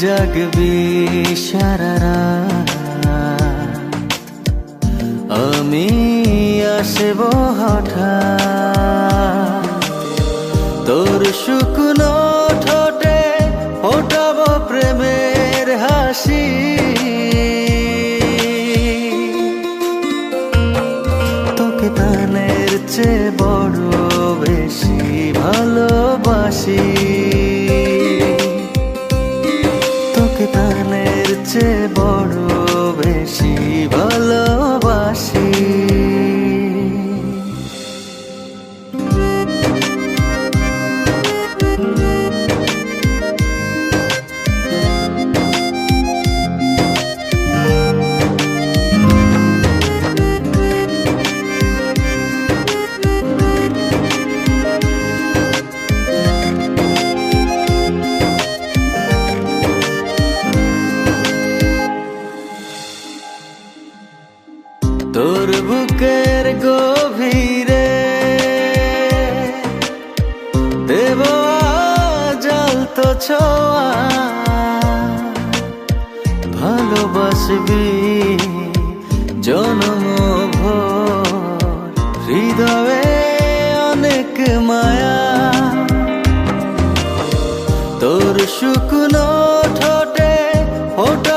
জাগবি সারারা আমি আসব হঠাৎ তোর শুকনো ঠোঁটে ফোটাব প্রেমের হাসি তোকে তানের চেয়ে বড় বেশি ভালোবাসি দেব জল তো ছোঁয়া ভালোবাসবি জনম হৃদয়ে অনেক মায়া। তোর শুকনো ঠোঁটে ফোটাব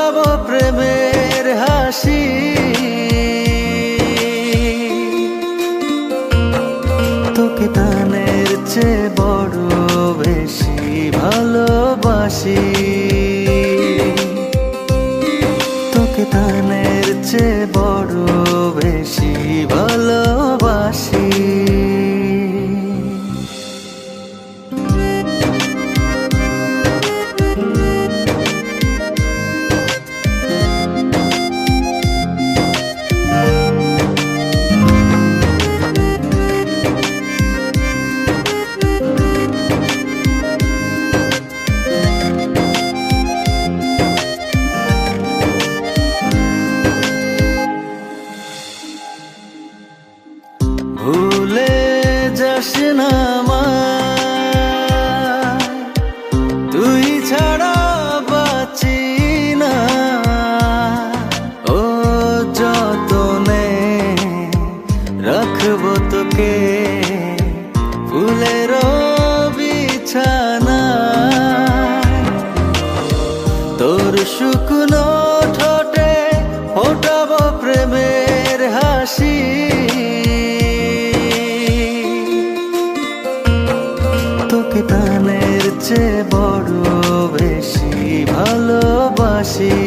তোকে তানের চেয়ে বড় বেশি ভালোবাসি। বুকে ফুলের বিছানা। তোর শুকনো ঠোঁটে ফোটাব প্রেমের হাসি। তোকে তানের চেয়ে বড় বেশি ভালোবাসি।